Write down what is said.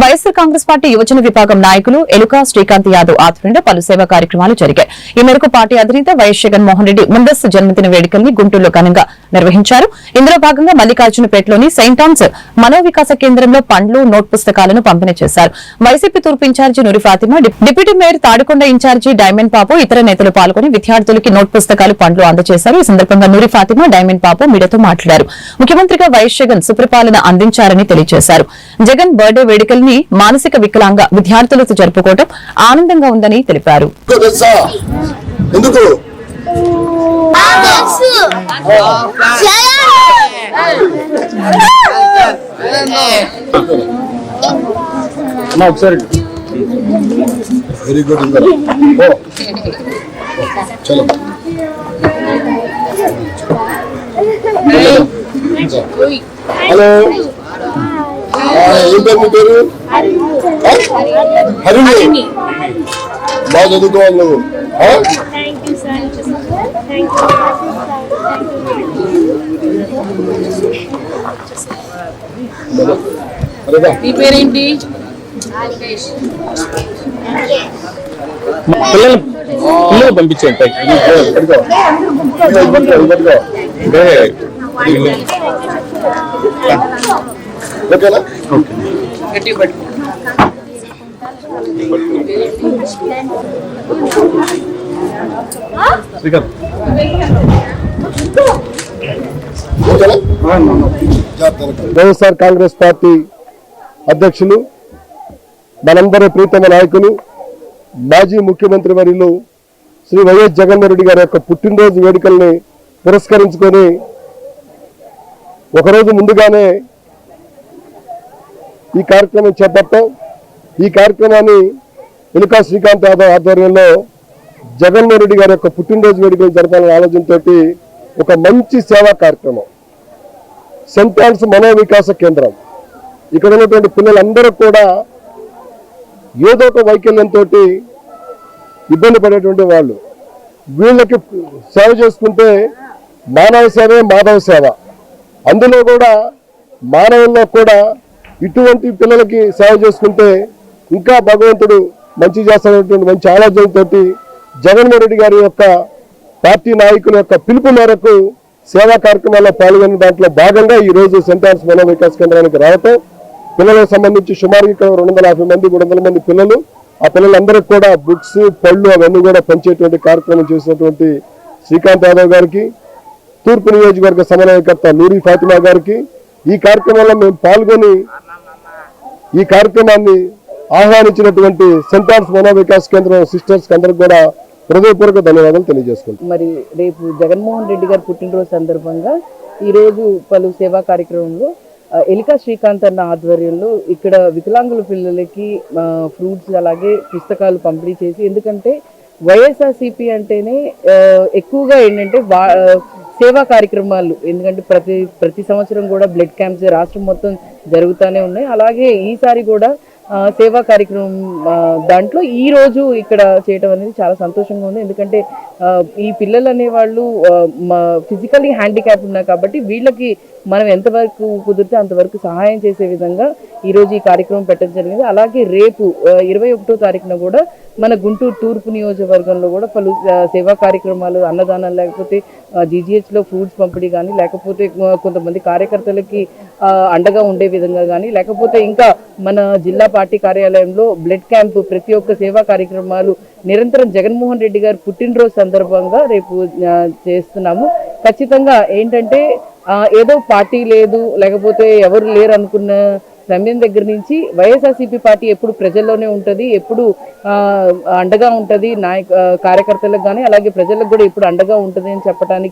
YSR Congress party యువజన విభాగం నాయకులు ఎలుక శ్రీకాంత్ యాదవ్ ఆధ్వర్యంలో పలు సేవా కార్యక్రమాలు జరిగాయి. ఈ మేరకు పార్టీ అధినేత వైఎస్ జగన్మోహన్ రెడ్డి ముందస్తు జన్మదిన వేడుకల్ని గుంటూరులో ఘనంగా నిర్వహించారు. ఇందులో భాగంగా మల్లికార్జునపేటలోని సెయింట్ థామ్స్ మనోవికాస కేంద్రంలో పండ్లు నోట్ పుస్తకాలను పంపిణీ చేశారు. వైసీపీ తూర్పు in-charge Noori Fatima deputy mayor Tadikonda in-charge diamond Papu ఇతర నేతలు పాల్గొని విద్యార్థులకి నోట్ పుస్తకాలు పండ్లు అందజేశారు. ఈ సందర్భంగా నూరి ఫాతిమా డైమండ్ పాపు మీడియాతో మాట్లాడారు. ముఖ్యమంత్రిగా వైఎస్ జగన్ సుప్రపాలన అందించారని తెలియజేశారు. జగన్ బర్త్డే వేడుకల్ని మానసిక వికలాంగ విద్యార్థులతో జరుపుకోవడం ఆనందంగా ఉందని తెలిపారు. ఒకసారి వెరీ గుడ్ చలో. హలో. ఏం పేరు మీ పేరు? హరిణి. బాగా చదువుకోవాలి నువ్వు. పేరేంటి? పిల్లలు పిల్లలు పైకి. ఓకేనా? వైఎస్ఆర్ కాంగ్రెస్ పార్టీ అధ్యక్షులు మనందరి ప్రీతమ నాయకులు మాజీ ముఖ్యమంత్రి వర్యులు శ్రీ వైఎస్ జగన్మోహన్ రెడ్డి గారి యొక్క పుట్టినరోజు వేడుకల్ని పురస్కరించుకొని ఒకరోజు ముందుగానే ఈ కార్యక్రమం చేపట్టాం. ఈ కార్యక్రమాన్ని ఎలుకా శ్రీకాంత్ యాదవ్ ఆధ్వర్యంలో జగన్మోహన్ రెడ్డి గారి యొక్క పుట్టినరోజు వేడుకలు జరపాలనే ఆలోచనతోటి ఒక మంచి సేవా కార్యక్రమం. సెంట్ ఆన్స్ మనోవికాస కేంద్రం. ఇక్కడ ఉన్నటువంటి పిల్లలందరూ కూడా ఏదో ఒక వైకల్యంతో ఇబ్బంది పడేటువంటి వాళ్ళు. వీళ్ళకి సేవ చేసుకుంటే మానవ సేవే మాధవ సేవ. అందులో కూడా మానవుల్లో కూడా ఇటువంటి పిల్లలకి సేవ చేసుకుంటే ఇంకా భగవంతుడు మంచి చేస్తానటువంటి మంచి ఆలోచనతోటి జగన్మోహన్ రెడ్డి గారి యొక్క పార్టీ నాయకుల యొక్క పిలుపు మేరకు సేవా కార్యక్రమాల్లో పాల్గొన్న దాంట్లో భాగంగా ఈ రోజు సెంట్ ఆన్స్ మనో వికాస్ కేంద్రానికి రావటం. పిల్లలకు సంబంధించి సుమారు ఇక్కడ రెండు వందల యాభై మంది మూడు మంది పిల్లలు. ఆ పిల్లలందరికీ కూడా బుక్స్ పళ్ళు అవన్నీ కూడా పంచేటువంటి కార్యక్రమం చేసినటువంటి శ్రీకాంత్ యాదవ్ గారికి తూర్పు నియోజకవర్గ సమన్వయకర్త నూరి ఫాతిమా గారికి ఈ కార్యక్రమంలో మేము పాల్గొని ఈ కార్యక్రమాన్ని ఆహ్వానించినటువంటి సెంటార్స్ ఆన్స్ మనో వికాస్ కేంద్రం సిస్టర్స్ అందరికి కూడా హృదయపూర్వక ధన్యవాదాలు తెలియజేసుకుంటాం మరి రేపు జగన్మోహన్ రెడ్డి గారు పుట్టినరోజు సందర్భంగా ఈ రోజు పలు సేవా కార్యక్రమంలో ఎలికా శ్రీకాంత్ అన్న ఆధ్వర్యంలో ఇక్కడ వికలాంగుల పిల్లలకి ఫ్రూట్స్ అలాగే పుస్తకాలు పంపిణీ చేసి ఎందుకంటే వైఎస్ఆర్సీపీ అంటేనే ఎక్కువగా ఏంటంటే సేవా కార్యక్రమాలు. ఎందుకంటే ప్రతి ప్రతి సంవత్సరం కూడా బ్లడ్ క్యాంప్స్ రాష్ట్రం మొత్తం జరుగుతూనే ఉన్నాయి. అలాగే ఈసారి కూడా సేవా కార్యక్రమం దాంట్లో ఈ రోజు ఇక్కడ చేయటం అనేది చాలా సంతోషంగా ఉంది. ఎందుకంటే ఈ పిల్లలు అనేవాళ్ళు ఫిజికల్లీ హ్యాండిక్యాప్ ఉన్నారు కాబట్టి వీళ్ళకి మనం ఎంతవరకు కుదిరితే అంతవరకు సహాయం చేసే విధంగా ఈరోజు ఈ కార్యక్రమం పెట్టడం జరిగింది. అలాగే రేపు ఇరవై ఒకటో తారీఖున కూడా మన గుంటూరు తూర్పు నియోజకవర్గంలో కూడా పలు సేవా కార్యక్రమాలు అన్నదానాలు లేకపోతే జీజీహెచ్లో ఫ్రూట్స్ పంపిణీ కానీ లేకపోతే కొంతమంది కార్యకర్తలకి అండగా ఉండే విధంగా కానీ లేకపోతే ఇంకా మన జిల్లా పార్టీ కార్యాలయంలో బ్లడ్ క్యాంప్ ప్రతి ఒక్క సేవా కార్యక్రమాలు నిరంతరం జగన్మోహన్ రెడ్డి గారు పుట్టినరోజు సందర్భంగా రేపు చేస్తున్నాము. ఖచ్చితంగా ఏంటంటే ఏదో పార్టీ లేదు లేకపోతే ఎవరు లేరు అనుకున్న సమయం దగ్గర నుంచి వైఎస్ఆర్సీపీ పార్టీ ఎప్పుడు ప్రజల్లోనే ఉంటది ఎప్పుడు ఆ, అండగా ఉంటది నాయక కార్యకర్తలకు కానీ అలాగే ప్రజలకు కూడా ఎప్పుడు అండగా ఉంటది అని చెప్పడానికి